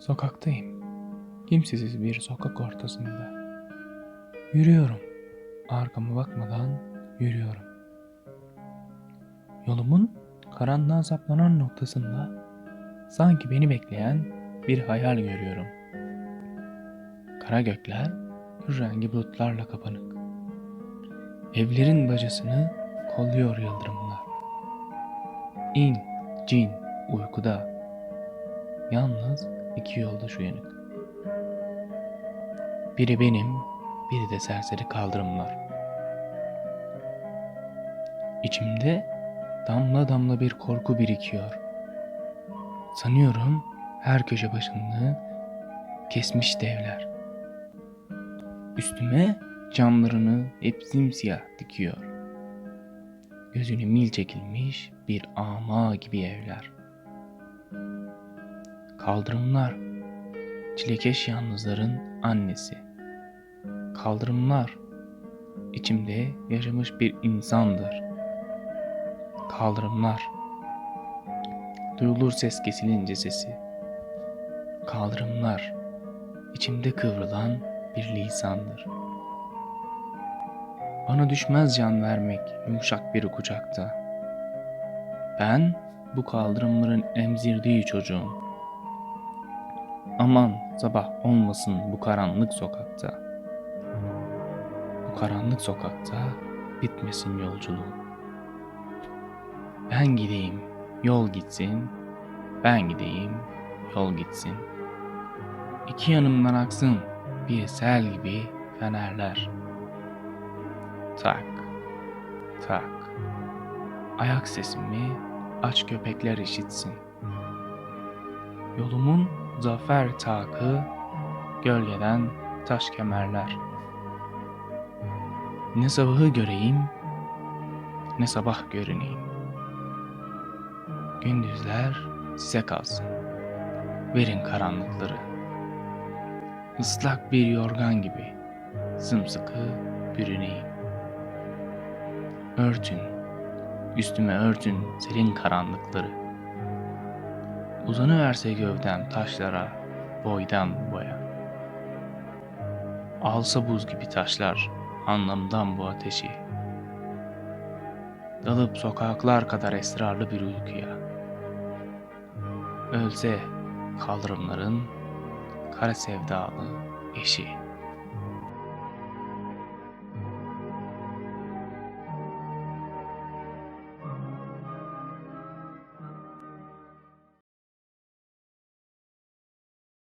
Sokaktayım. Kimsesiz bir sokak ortasında. Yürüyorum. Arkama bakmadan yürüyorum. Yolumun karanlığa saplanan noktasında sanki beni bekleyen bir hayal görüyorum. Kara gökler rengi bulutlarla kapanık. Evlerin bacasını kolluyor yıldırımlar. İn, cin, uykuda. Yalnız iki yoldaş uyanık. Biri benim, biri de serseri kaldırımlar. İçimde damla damla bir korku birikiyor. Sanıyorum her köşe başını kesmiş devler. Üstüme camlarını hep simsiyah dikiyor. Gözünü mil çekilmiş bir ama gibi evler. Kaldırımlar, çilekeş yalnızların annesi. Kaldırımlar, içimde yaşamış bir insandır. Kaldırımlar, duyulur ses kesilince sesi. Kaldırımlar, içimde kıvrılan bir lisandır. Bana düşmez can vermek yumuşak bir kucakta. Ben bu kaldırımların emzirdiği çocuğum. Aman sabah olmasın bu karanlık sokakta. Bu karanlık sokakta bitmesin yolculuğum. Ben gideyim, yol gitsin. Ben gideyim, yol gitsin. İki yanımdan aksın bir sel gibi fenerler. Tak, tak. Ayak sesimi aç köpekler işitsin. Yolumun zafer takı gölgeden taş kemerler. Ne sabahı göreyim, ne sabah görüneyim. Gündüzler size kalsın. Verin karanlıkları. Islak bir yorgan gibi sımsıkı bürüneyim. Örtün, üstüme örtün serin karanlıkları. Uzanıverse gövdem taşlara boydan boya. Alsa buz gibi taşlar anlamdan bu ateşi. Dalıp sokaklar kadar esrarlı bir uykuya. Ölse kaldırımların kara sevdalı eşi.